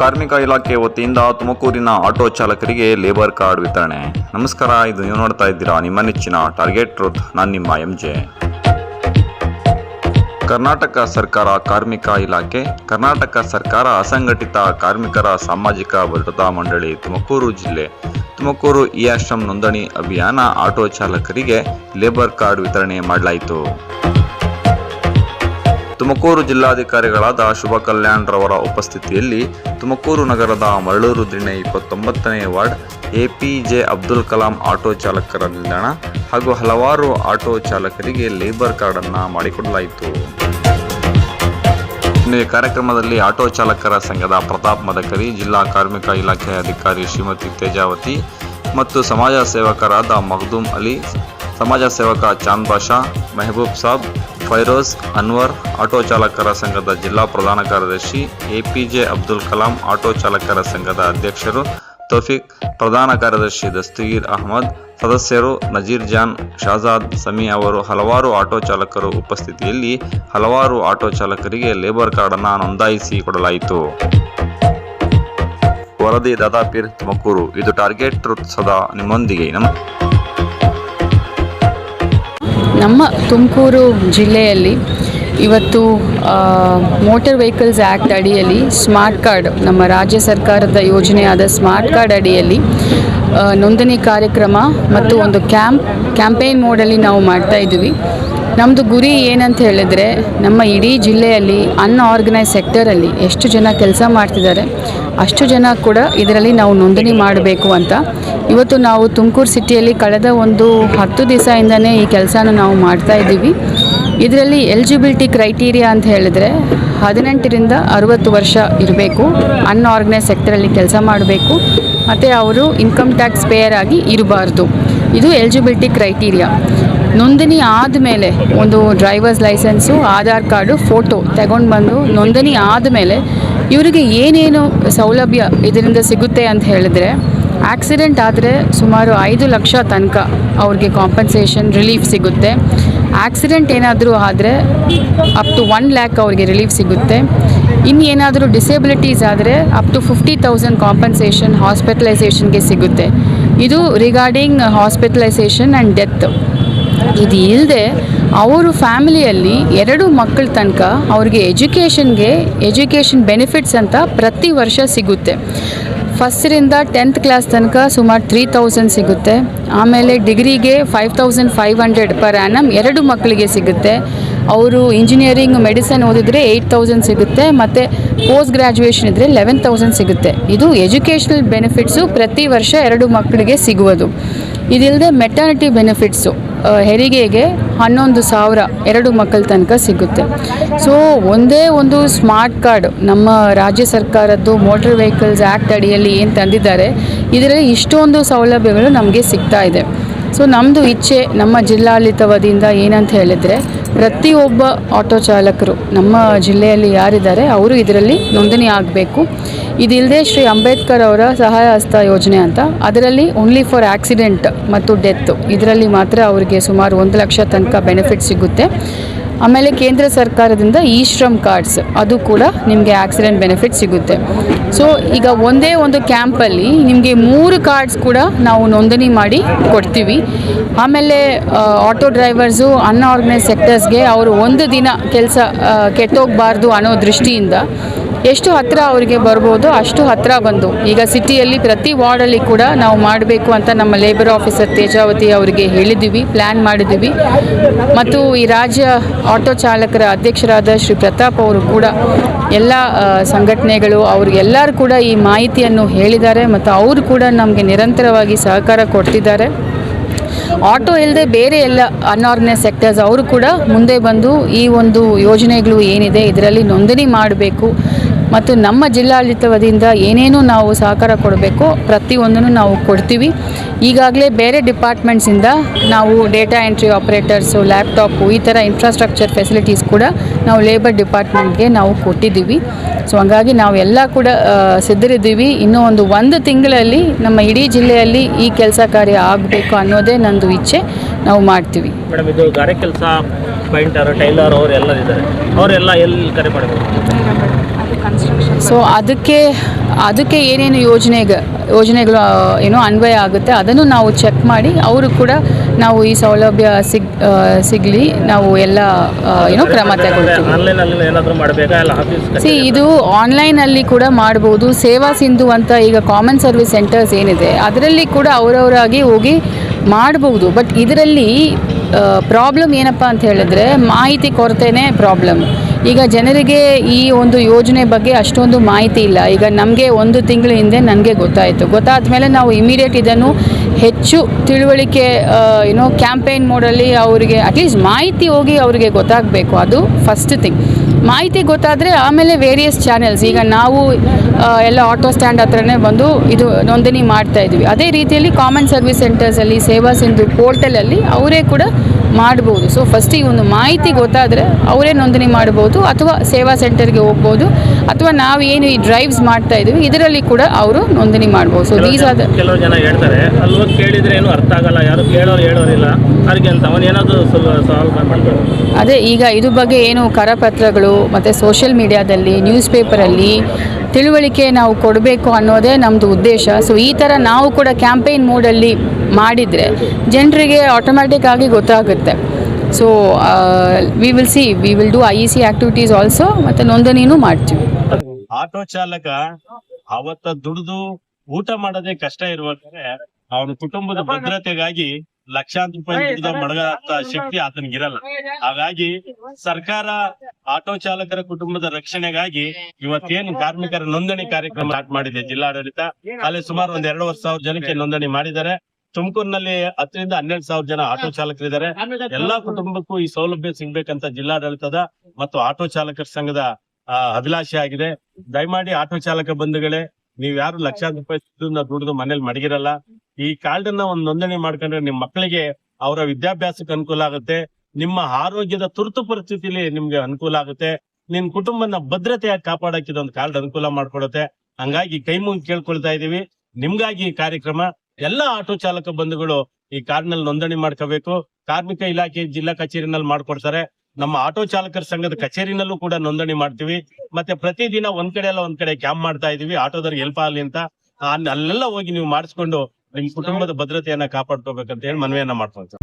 ಕಾರ್ಮಿಕ ಇಲಾಖೆ ವತಿಯಿಂದ ತುಮಕೂರಿನ ಆಟೋ ಚಾಲಕರಿಗೆ ಲೇಬರ್ ಕಾರ್ಡ್ ವಿತರಣೆ. ನಮಸ್ಕಾರ, ಇದು ನೀವು ನೋಡ್ತಾ ಇದ್ದೀರಾ ನಿಮ್ಮ ನೆಚ್ಚಿನ ಟಾರ್ಗೆಟ್ ಟ್ರೂತ್, ನಾನು ನಿಮ್ಮ ಎಂ ಜೆ. ಕರ್ನಾಟಕ ಸರ್ಕಾರ ಕಾರ್ಮಿಕ ಇಲಾಖೆ, ಕರ್ನಾಟಕ ಸರ್ಕಾರ ಅಸಂಘಟಿತ ಕಾರ್ಮಿಕರ ಸಾಮಾಜಿಕ ಭದ್ರತಾ ಮಂಡಳಿ ತುಮಕೂರು ಜಿಲ್ಲೆ. ತುಮಕೂರು ಇ ಆಶ್ರಮ್ ನೋಂದಣಿ ಅಭಿಯಾನ ಆಟೋ ಚಾಲಕರಿಗೆ ಲೇಬರ್ ಕಾರ್ಡ್ ವಿತರಣೆ ಮಾಡಲಾಯಿತು. ತುಮಕೂರು ಜಿಲ್ಲಾಧಿಕಾರಿಗಳಾದ ಶುಭ ಕಲ್ಯಾಣ್ ರವರ ಉಪಸ್ಥಿತಿಯಲ್ಲಿ ತುಮಕೂರು ನಗರದ ಮರಳೂರು ದಿಣ್ಣೆ ಇಪ್ಪತ್ತೊಂಬತ್ತನೇ ward APJ Abdul Kalam auto ಚಾಲಕರ ನಿಲ್ದಾಣ ಹಾಗೂ ಹಲವಾರು ಆಟೋ ಚಾಲಕರಿಗೆ ಲೇಬರ್ ಕಾರ್ಡ್ ಅನ್ನ ಮಾಡಿಕೊಡಲಾಯಿತು. ಈ ಕಾರ್ಯಕ್ರಮದಲ್ಲಿ ಆಟೋ ಚಾಲಕರ ಸಂಘದ ಪ್ರತಾಪ್ ಮದಕರಿ, ಜಿಲ್ಲಾ ಕಾರ್ಮಿಕ ಇಲಾಖೆ ಅಧಿಕಾರಿ ಶ್ರೀಮತಿ ತೇಜಾವತಿ ಮತ್ತು ಸಮಾಜ ಸೇವಕರಾದ ಮಖದೂಮ್ ಅಲಿ, ಸಮಾಜ ಸೇವಕ ಚಾಂದ್ ಬಾಷಾ, ಮೆಹಬೂಬ್ ಸಾಬ್ ಫೈರೋಜ್ ಅನ್ವರ್ ಆಟೋ ಚಾಲಕರ ಸಂಘದ ಜಿಲ್ಲಾ ಪ್ರಧಾನ ಕಾರ್ಯದರ್ಶಿ ಎಪಿಜೆ ಅಬ್ದುಲ್ ಕಲಾಂ ಆಟೋ ಚಾಲಕರ ಸಂಘದ ಅಧ್ಯಕ್ಷರು ತೌಫಿಕ್, ಪ್ರಧಾನ ಕಾರ್ಯದರ್ಶಿ ದಸ್ತಗೀರ್ ಅಹಮದ್, ಸದಸ್ಯರು ನಜೀರ್ ಜಾನ್, ಶಾಜಾದ್ ಸಮಿ ಅವರು ಹಲವಾರು ಆಟೋ ಚಾಲಕರು ಉಪಸ್ಥಿತಿಯಲ್ಲಿ ಹಲವಾರು ಆಟೋ ಚಾಲಕರಿಗೆ ಲೇಬರ್ ಕಾರ್ಡ್ ಅನ್ನು ನೋಂದಾಯಿಸಿ ಕೊಡಲಾಯಿತು. ವರದಿ ದಾದಾಪೀರ್ ತುಮಕೂರು. ಇದು ಟಾರ್ಗೆಟ್ ಸದಾ ನಿಮ್ಮೊಂದಿಗೆ. ನಮ್ಮ ನಮ್ಮ ತುಮಕೂರು ಜಿಲ್ಲೆಯಲ್ಲಿ ಇವತ್ತು ಮೋಟರ್ ವೆಹಿಕಲ್ಸ್ ಆ್ಯಕ್ಟ್ ಅಡಿಯಲ್ಲಿ ಸ್ಮಾರ್ಟ್ ಕಾರ್ಡ್ ನಮ್ಮ ರಾಜ್ಯ ಸರ್ಕಾರದ ಯೋಜನೆಯಾದ ಸ್ಮಾರ್ಟ್ ಕಾರ್ಡ್ ಅಡಿಯಲ್ಲಿ ನೋಂದಣಿ ಕಾರ್ಯಕ್ರಮ ಮತ್ತು ಒಂದು ಕ್ಯಾಂಪ್ ಕ್ಯಾಂಪೇನ್ ಮೋಡಲ್ಲಿ ನಾವು ಮಾಡ್ತಾ ಇದ್ದೀವಿ. ನಮ್ಮದು ಗುರಿ ಏನಂತ ಹೇಳಿದ್ರೆ ನಮ್ಮ ಇಡೀ ಜಿಲ್ಲೆಯಲ್ಲಿ ಅನ್ಆರ್ಗನೈಸ್ ಸೆಕ್ಟರಲ್ಲಿ ಎಷ್ಟು ಜನ ಕೆಲಸ ಮಾಡ್ತಿದ್ದಾರೆ, ಅಷ್ಟು ಜನ ಕೂಡ ಇದರಲ್ಲಿ ನಾವು ನೋಂದಣಿ ಮಾಡಬೇಕು ಅಂತ. ಇವತ್ತು ನಾವು ತುಮಕೂರು ಸಿಟಿಯಲ್ಲಿ ಕಳೆದ ಒಂದು ಹತ್ತು ದಿವಸದಿಂದನೇ ಈ ಕೆಲಸನ ನಾವು ಮಾಡ್ತಾ ಇದ್ದೀವಿ. ಇದರಲ್ಲಿ ಎಲಿಜಿಬಿಲಿಟಿ ಕ್ರೈಟೀರಿಯಾ ಅಂತ ಹೇಳಿದ್ರೆ ಹದಿನೆಂಟರಿಂದ ಅರುವತ್ತು ವರ್ಷ ಇರಬೇಕು ಅನ್ಆರ್ಗನೈಸ್ ಸೆಕ್ಟರಲ್ಲಿ ಕೆಲಸ ಮಾಡಬೇಕು, ಮತ್ತು ಅವರು ಇನ್ಕಮ್ ಟ್ಯಾಕ್ಸ್ ಪೇಯರ್ ಆಗಿ ಇರಬಾರ್ದು. ಇದು ಎಲಿಜಿಬಿಲಿಟಿ ಕ್ರೈಟೀರಿಯಾ ನೋಂದಣಿ ಆದಮೇಲೆ ಒಂದು drivers licence Aadhaar card photo ತಗೊಂಡು ಬಂದು ನೋಂದಣಿ ಆದಮೇಲೆ ಇವರಿಗೆ ಏನೇನು ಸೌಲಭ್ಯ ಇದರಿಂದ ಸಿಗುತ್ತೆ ಅಂತ ಹೇಳಿದ್ರೆ ಆಕ್ಸಿಡೆಂಟ್ ಆದರೆ ಸುಮಾರು ಐದು ಲಕ್ಷ ತನಕ ಅವ್ರಿಗೆ ಕಾಂಪನ್ಸೇಷನ್ ರಿಲೀಫ್ ಸಿಗುತ್ತೆ. ಆಕ್ಸಿಡೆಂಟ್ ಏನಾದರೂ ಆದರೆ ಅಪ್ ಟು ಒನ್ ಲ್ಯಾಕ್ ಅವ್ರಿಗೆ ರಿಲೀಫ್ ಸಿಗುತ್ತೆ. ಇನ್ನೇನಾದರೂ ಡಿಸೇಬಿಲಿಟೀಸ್ ಆದರೆ up to fifty thousand compensation ಹಾಸ್ಪಿಟಲೈಸೇಷನ್ಗೆ ಸಿಗುತ್ತೆ. ಇದು ರಿಗಾರ್ಡಿಂಗ್ ಹಾಸ್ಪಿಟಲೈಸೇಷನ್ ಆ್ಯಂಡ್ ಡೆತ್ ಇದು ಇಲ್ಲದೆ ಅವರು ಫ್ಯಾಮಿಲಿಯಲ್ಲಿ ಎರಡು ಮಕ್ಕಳ ತನಕ ಅವ್ರಿಗೆ ಎಜುಕೇಷನ್ಗೆ ಎಜುಕೇಷನ್ ಬೆನಿಫಿಟ್ಸ್ ಅಂತ ಪ್ರತಿ ವರ್ಷ ಸಿಗುತ್ತೆ. ಫಸ್ಟ್ರಿಂದ ಟೆಂತ್ ಕ್ಲಾಸ್ ತನಕ ಸುಮಾರು ತ್ರೀ ತೌಸಂಡ್ ಸಿಗುತ್ತೆ. ಆಮೇಲೆ ಡಿಗ್ರಿಗೆ five thousand five hundred per annum ಎರಡು ಮಕ್ಕಳಿಗೆ ಸಿಗುತ್ತೆ. ಅವರು ಇಂಜಿನಿಯರಿಂಗ್ ಮೆಡಿಸನ್ ಓದಿದರೆ ಏಯ್ಟ್ ತೌಸಂಡ್ ಸಿಗುತ್ತೆ, ಮತ್ತು ಪೋಸ್ಟ್ ಗ್ರ್ಯಾಜುಯೇಷನ್ ಇದ್ದರೆ ಲೆವೆನ್ ತೌಸಂಡ್ ಸಿಗುತ್ತೆ. ಇದು ಎಜುಕೇಷನಲ್ ಬೆನಿಫಿಟ್ಸು ಪ್ರತಿ ವರ್ಷ ಎರಡು ಮಕ್ಕಳಿಗೆ ಸಿಗುವುದು. ಇದಿಲ್ಲದೆ ಮೆಟರ್ನಿಟಿ ಬೆನಿಫಿಟ್ಸು ಹೆರಿಗೆಗೆ ಹನ್ನೊಂದು ಸಾವಿರ ಎರಡು ಮಕ್ಕಳ ತನಕ ಸಿಗುತ್ತೆ. ಸೊ ಒಂದೇ ಒಂದು ಸ್ಮಾರ್ಟ್ ಕಾರ್ಡ್ ನಮ್ಮ ರಾಜ್ಯ ಸರ್ಕಾರದ್ದು ಮೋಟರ್ ವೆಹಿಕಲ್ಸ್ ಆ್ಯಕ್ಟ್ ಅಡಿಯಲ್ಲಿ ಏನು ತಂದಿದ್ದಾರೆ, ಇದರಲ್ಲಿ ಇಷ್ಟೊಂದು ಸೌಲಭ್ಯಗಳು ನಮಗೆ ಸಿಗ್ತಾ ಇದೆ. ಸೊ ನಮ್ಮದು ಇಚ್ಛೆ ನಮ್ಮ ಜಿಲ್ಲಾಡಳಿತ ವತಿಯಿಂದ ಏನಂತ ಹೇಳಿದರೆ ಪ್ರತಿಯೊಬ್ಬ ಆಟೋ ಚಾಲಕರು ನಮ್ಮ ಜಿಲ್ಲೆಯಲ್ಲಿ ಯಾರಿದ್ದಾರೆ ಅವರು ಇದರಲ್ಲಿ ನೋಂದಣಿ ಆಗಬೇಕು. ಇದಿಲ್ಲದೆ ಶ್ರೀ ಅಂಬೇಡ್ಕರ್ ಅವರ ಸಹಾಯ ಹಸ್ತ ಯೋಜನೆ ಅಂತ. ಅದರಲ್ಲಿ ಓನ್ಲಿ ಫಾರ್ ಆಕ್ಸಿಡೆಂಟ್ ಮತ್ತು ಡೆತ್ ಇದರಲ್ಲಿ ಮಾತ್ರ ಅವರಿಗೆ ಸುಮಾರು ಒಂದು ಲಕ್ಷ ತನಕ ಬೆನಿಫಿಟ್ ಸಿಗುತ್ತೆ. ಆಮೇಲೆ ಕೇಂದ್ರ ಸರ್ಕಾರದಿಂದ ಇ ಶ್ರಮ್ ಕಾರ್ಡ್ಸ್, ಅದು ಕೂಡ ನಿಮಗೆ ಆಕ್ಸಿಡೆಂಟ್ ಬೆನಿಫಿಟ್ ಸಿಗುತ್ತೆ. ಸೊ ಈಗ ಒಂದೇ ಒಂದು ಕ್ಯಾಂಪಲ್ಲಿ ನಿಮಗೆ ಮೂರು ಕಾರ್ಡ್ಸ್ ಕೂಡ ನಾವು ನೋಂದಣಿ ಮಾಡಿ ಕೊಡ್ತೀವಿ. ಆಮೇಲೆ ಆಟೋ ಡ್ರೈವರ್ಸು ಅನ್ಆರ್ಗನೈಸ್ ಸೆಕ್ಟರ್ಸ್ಗೆ ಅವರು ಒಂದು ದಿನ ಕೆಲಸ ಕೆಟ್ಟೋಗಬಾರ್ದು ಅನ್ನೋ ದೃಷ್ಟಿಯಿಂದ ಎಷ್ಟು ಹತ್ತಿರ ಅವರಿಗೆ ಬರ್ಬೋದು ಅಷ್ಟು ಹತ್ತಿರ ಬಂದು. ಈಗ ಸಿಟಿಯಲ್ಲಿ ಪ್ರತಿ ವಾರ್ಡಲ್ಲಿ ಕೂಡ ನಾವು ಮಾಡಬೇಕು ಅಂತ ನಮ್ಮ ಲೇಬರ್ ಆಫೀಸರ್ ತೇಜಾವತಿ ಅವರಿಗೆ ಹೇಳಿದ್ದೀವಿ ಪ್ಲ್ಯಾನ್ ಮಾಡಿದ್ದೀವಿ. ಮತ್ತು ಈ ರಾಜ್ಯ ಆಟೋ ಚಾಲಕರ ಅಧ್ಯಕ್ಷರಾದ ಶ್ರೀ ಪ್ರತಾಪ್ ಅವರು ಕೂಡ ಎಲ್ಲ ಸಂಘಟನೆಗಳು ಅವ್ರಿಗೆಲ್ಲರೂ ಕೂಡ ಈ ಮಾಹಿತಿಯನ್ನು ಹೇಳಿದ್ದಾರೆ ಮತ್ತು ಅವರು ಕೂಡ ನಮಗೆ ನಿರಂತರವಾಗಿ ಸಹಕಾರ ಕೊಡ್ತಿದ್ದಾರೆ. ಆಟೋ ಇಲ್ಲದೆ ಬೇರೆ ಎಲ್ಲ ಅನ್ಆರ್ಗನೈಸ್ ಸೆಕ್ಟರ್ಸ್ ಅವರು ಕೂಡ ಮುಂದೆ ಬಂದು ಈ ಒಂದು ಯೋಜನೆಗಳು ಏನಿದೆ, ಇದರಲ್ಲಿ ನೋಂದಣಿ ಮಾಡಬೇಕು. ಮತ್ತು ನಮ್ಮ ಜಿಲ್ಲಾಡಳಿತ ವತಿಯಿಂದ ಏನೇನು ನಾವು ಸಹಕಾರ ಕೊಡಬೇಕು ಪ್ರತಿಯೊಂದನ್ನು ನಾವು ಕೊಡ್ತೀವಿ. ಈಗಾಗಲೇ ಬೇರೆ ಡಿಪಾರ್ಟ್ಮೆಂಟ್ಸಿಂದ ನಾವು ಡೇಟಾ ಎಂಟ್ರಿ ಆಪ್ರೇಟರ್ಸು, ಲ್ಯಾಪ್ಟಾಪು, ಈ ಥರ ಇನ್ಫ್ರಾಸ್ಟ್ರಕ್ಚರ್ ಫೆಸಿಲಿಟೀಸ್ ಕೂಡ ನಾವು ಲೇಬರ್ ಡಿಪಾರ್ಟ್ಮೆಂಟ್ಗೆ ನಾವು ಕೊಟ್ಟಿದ್ದೀವಿ. ಸೊ ಹಂಗಾಗಿ ನಾವು ಎಲ್ಲ ಕೂಡ ಸಿದ್ಧರಿದ್ದೀವಿ. ಇನ್ನೂ ಒಂದು ಒಂದು ತಿಂಗಳಲ್ಲಿ ನಮ್ಮ ಇಡೀ ಜಿಲ್ಲೆಯಲ್ಲಿ ಈ ಕೆಲಸ ಕಾರ್ಯ ಆಗಬೇಕು ಅನ್ನೋದೇ ನಂದು ಇಚ್ಛೆ. ನಾವು ಮಾಡ್ತೀವಿ. ಮೇಡಮ್ ಇದು ಕೆಲಸ, ಪೈಂಟರ್, ಟೈಲರ್ ಅವರೆಲ್ಲ ಇದ್ದಾರೆ ಅವರೆಲ್ಲ ಎಲ್ಲಿ ಕರೆ ಮಾಡಬೇಕು ಸೊ ಅದಕ್ಕೆ ಅದಕ್ಕೆ ಏನೇನು ಯೋಜನೆಗೆ ಯೋಜನೆಗಳು ಏನೋ ಅನ್ವಯ ಆಗುತ್ತೆ ಅದನ್ನು ನಾವು ಚೆಕ್ ಮಾಡಿ ಅವರು ಕೂಡ ನಾವು ಈ ಸೌಲಭ್ಯ ಸಿಗ್ ಸಿಗಲಿ ನಾವು ಎಲ್ಲ ಏನೋ ಕ್ರಮ ತಗೊಳ್ತೀವಿ. ಸಿ ಇದು ಆನ್ಲೈನಲ್ಲಿ ಕೂಡ ಮಾಡ್ಬೋದು. ಸೇವಾ ಸಿಂಧು ಅಂತ ಈಗ ಕಾಮನ್ ಸರ್ವಿಸ್ ಸೆಂಟರ್ಸ್ ಏನಿದೆ ಅದರಲ್ಲಿ ಕೂಡ ಅವರವರಾಗಿ ಹೋಗಿ ಮಾಡಬಹುದು ಬಟ್ ಇದರಲ್ಲಿ ಪ್ರಾಬ್ಲಮ್ ಏನಪ್ಪ ಅಂತ ಹೇಳಿದ್ರೆ ಮಾಹಿತಿ ಕೊರತೆನೇ ಪ್ರಾಬ್ಲಮ್ ಈಗ ಜನರಿಗೆ ಈ ಒಂದು ಯೋಜನೆ ಬಗ್ಗೆ ಅಷ್ಟೊಂದು ಮಾಹಿತಿ ಇಲ್ಲ. ಈಗ ನಮಗೆ ಒಂದು ತಿಂಗಳ ಹಿಂದೆ ನನಗೆ ಗೊತ್ತಾಯಿತು. ಗೊತ್ತಾದ ಮೇಲೆ ನಾವು ಇಮಿಡಿಯೇಟ್ ಇದನ್ನು ಹೆಚ್ಚು ತಿಳುವಳಿಕೆ ಏನೋ ಕ್ಯಾಂಪೇನ್ ಮೋಡಲ್ಲಿ ಅವರಿಗೆ ಅಟ್ಲೀಸ್ಟ್ ಮಾಹಿತಿ ಹೋಗಿ ಅವರಿಗೆ ಗೊತ್ತಾಗಬೇಕು. ಅದು ಫಸ್ಟ್ ಥಿಂಗ್ ಮಾಹಿತಿ ಗೊತ್ತಾದರೆ ಆಮೇಲೆ ವೇರಿಯಸ್ ಚಾನೆಲ್ಸ್ ಈಗ ನಾವು ಎಲ್ಲ ಆಟೋ ಸ್ಟ್ಯಾಂಡ್ ಹತ್ರನೇ ಬಂದು ಇದು ನೋಂದಣಿ ಮಾಡ್ತಾ ಇದ್ವಿ. ಅದೇ ರೀತಿಯಲ್ಲಿ ಕಾಮನ್ ಸರ್ವಿಸ್ ಸೆಂಟರ್ಸಲ್ಲಿ ಸೇವಾ ಸಿಂಧು ಪೋರ್ಟಲಲ್ಲಿ ಅವರೇ ಕೂಡ ಮಾಡ್ಬೋದು. ಸೊ ಫಸ್ಟಿಗೆ ಒಂದು ಮಾಹಿತಿ ಗೊತ್ತಾದರೆ ಅವರೇ ನೋಂದಣಿ ಮಾಡ್ಬೋದು ಅಥವಾ ಸೇವಾ ಸೆಂಟರ್ಗೆ ಹೋಗ್ಬೋದು ಅಥವಾ ನಾವು ಏನು ಈ ಡ್ರೈವ್ಸ್ ಮಾಡ್ತಾ ಇದ್ದೀವಿ ಇದರಲ್ಲಿ ಕೂಡ ಅವರು ನೋಂದಣಿ ಮಾಡ್ಬೋದು. ಸೊ ದೀಸ್ ಆದ ಕೆಲವು ಜನ ಹೇಳ್ತಾರೆ ಅಲ್ಲಿ ಕೇಳಿದ್ರೆ ಏನು ಅರ್ಥ ಆಗಲ್ಲ ಯಾರು ಕೇಳೋರು ಹೇಳೋರಿಲ್ಲ ಅದಕ್ಕೆ ಅಂತ ಅವನು ಏನಾದ್ರು ಸಾಲ್ವ್ ಮಾಡ್ಬೋದು ಅದೇ ಈಗ ಇದು ಬಗ್ಗೆ ಏನು ಕರಪತ್ರಗಳು ಮತ್ತು ಸೋಷಿಯಲ್ ಮೀಡಿಯಾದಲ್ಲಿ ನ್ಯೂಸ್ ಪೇಪರಲ್ಲಿ ತಿಳುವಳಿಕೆ ನಾವು ಕೊಡಬೇಕು ಅನ್ನೋದೇ ನಮ್ಮದು ಉದ್ದೇಶ. ಸೊ ಈ ಥರ ನಾವು ಕೂಡ ಕ್ಯಾಂಪೇನ್ ಮೋಡಲ್ಲಿ ಮಾಡಿದರೆ ಜನರಿಗೆ ಆಟೋಮ್ಯಾಟಿಕ್ ಆಗಿ ಗೊತ್ತಾಗುತ್ತೆ. So we will see we will do I E C activities also ಮತ್ತೆ ನೋಂದಣಿನೂ ಮಾಡ್ತೀವಿ. ಆಟೋ ಚಾಲಕ ಅವತ್ತ ದುಡಿದು ಊಟ ಮಾಡೋದೇ ಕಷ್ಟ ಇರುವಂತಾರೆ ಅವನ ಕುಟುಂಬದ ಭದ್ರತೆಗಾಗಿ ಲಕ್ಷಾಂತರ ರೂಪಾಯಿ ದುಡಿದ ಮಡಗ ಶಕ್ತಿ ಆತನಿಗಿರಲ್ಲ ಹಾಗಾಗಿ ಸರ್ಕಾರ ಆಟೋ ಚಾಲಕರ ಕುಟುಂಬದ ರಕ್ಷಣೆಗಾಗಿ ಇವತ್ತೇನು ಕಾರ್ಮಿಕರ ನೋಂದಣಿ ಕಾರ್ಯಕ್ರಮ ಸ್ಟಾರ್ಟ್ ಮಾಡಿದೆ ಜಿಲ್ಲಾಡಳಿತ. ಅಲ್ಲಿ ಸುಮಾರು ಒಂದ್ ಎರಡೂವರೆ ಸಾವಿರ ಜನಕ್ಕೆ ನೋಂದಣಿ ಮಾಡಿದ್ದಾರೆ. ತುಮಕೂರಿನಲ್ಲಿ ಹತ್ತರಿಂದ ಹನ್ನೆರಡು ಸಾವಿರ ಜನ ಆಟೋ ಚಾಲಕರಿದ್ದಾರೆ. ಎಲ್ಲಾ ಕುಟುಂಬಕ್ಕೂ ಈ ಸೌಲಭ್ಯ ಸಿಗ್ಬೇಕಂತ ಜಿಲ್ಲಾಡಳಿತದ ಮತ್ತು ಆಟೋ ಚಾಲಕರ ಸಂಘದ ಆ, ಅಭಿಲಾಷೆ ಆಗಿದೆ. ದಯಮಾಡಿ ಆಟೋ ಚಾಲಕ ಬಂಧುಗಳೇ ನೀವ್ ಯಾರು ಲಕ್ಷಾಂತರ ರೂಪಾಯಿ ದುಡಿದು ಮನೇಲಿ ಮಡಗಿರಲ್ಲ. ಈ ಕಾರ್ಡ್ ಅನ್ನ ಒಂದ್ ನೋಂದಣಿ ಮಾಡ್ಕೊಂಡ್ರೆ ನಿಮ್ ಮಕ್ಕಳಿಗೆ ಅವರ ವಿದ್ಯಾಭ್ಯಾಸಕ್ಕೆ ಅನುಕೂಲ ಆಗುತ್ತೆ. ನಿಮ್ಮ ಆರೋಗ್ಯದ ತುರ್ತು ಪರಿಸ್ಥಿತಿಲಿ ನಿಮ್ಗೆ ಅನುಕೂಲ ಆಗುತ್ತೆ. ನಿನ್ ಕುಟುಂಬನ ಭದ್ರತೆ ಕಾಪಾಡಕ್ಕೆ ಇದೊಂದು ಕಾರ್ಡ್ ಅನುಕೂಲ ಮಾಡ್ಕೊಡುತ್ತೆ. ಹಂಗಾಗಿ ಕೈ ಮುಗಿ ಕೇಳ್ಕೊಳ್ತಾ ಇದೀವಿ. ನಿಮ್ಗಾಗಿ ಈ ಕಾರ್ಯಕ್ರಮ ಎಲ್ಲಾ ಆಟೋ ಚಾಲಕ ಬಂಧುಗಳು ಈ ಕಾರ್ಡ್ನಲ್ಲಿ ನೋಂದಣಿ ಮಾಡ್ಕೋಬೇಕು. ಕಾರ್ಮಿಕ ಇಲಾಖೆ ಜಿಲ್ಲಾ ಕಚೇರಿನಲ್ಲಿ ಮಾಡ್ಕೊಡ್ತಾರೆ. ನಮ್ಮ ಆಟೋ ಚಾಲಕರ ಸಂಘದ ಕಚೇರಿನಲ್ಲೂ ಕೂಡ ನೋಂದಣಿ ಮಾಡ್ತೀವಿ. ಮತ್ತೆ ಪ್ರತಿದಿನ ಒಂದ್ ಕಡೆ ಎಲ್ಲ ಒಂದ್ ಕಡೆ ಕ್ಯಾಂಪ್ ಮಾಡ್ತಾ ಇದೀವಿ. ಆಟೋದವ್ರಿಗೆ ಹೆಲ್ಪ್ ಆಗಲಿ ಅಂತ. ಅಲ್ಲೆಲ್ಲ ಹೋಗಿ ನೀವು ಮಾಡಿಸ್ಕೊಂಡು ನಿಮ್ ಕುಟುಂಬದ ಭದ್ರತೆಯನ್ನ ಕಾಪಾಡ್ಕೋಬೇಕಂತ ಹೇಳಿ ಮನವಿಯನ್ನ ಮಾಡ್ಕೊಂತ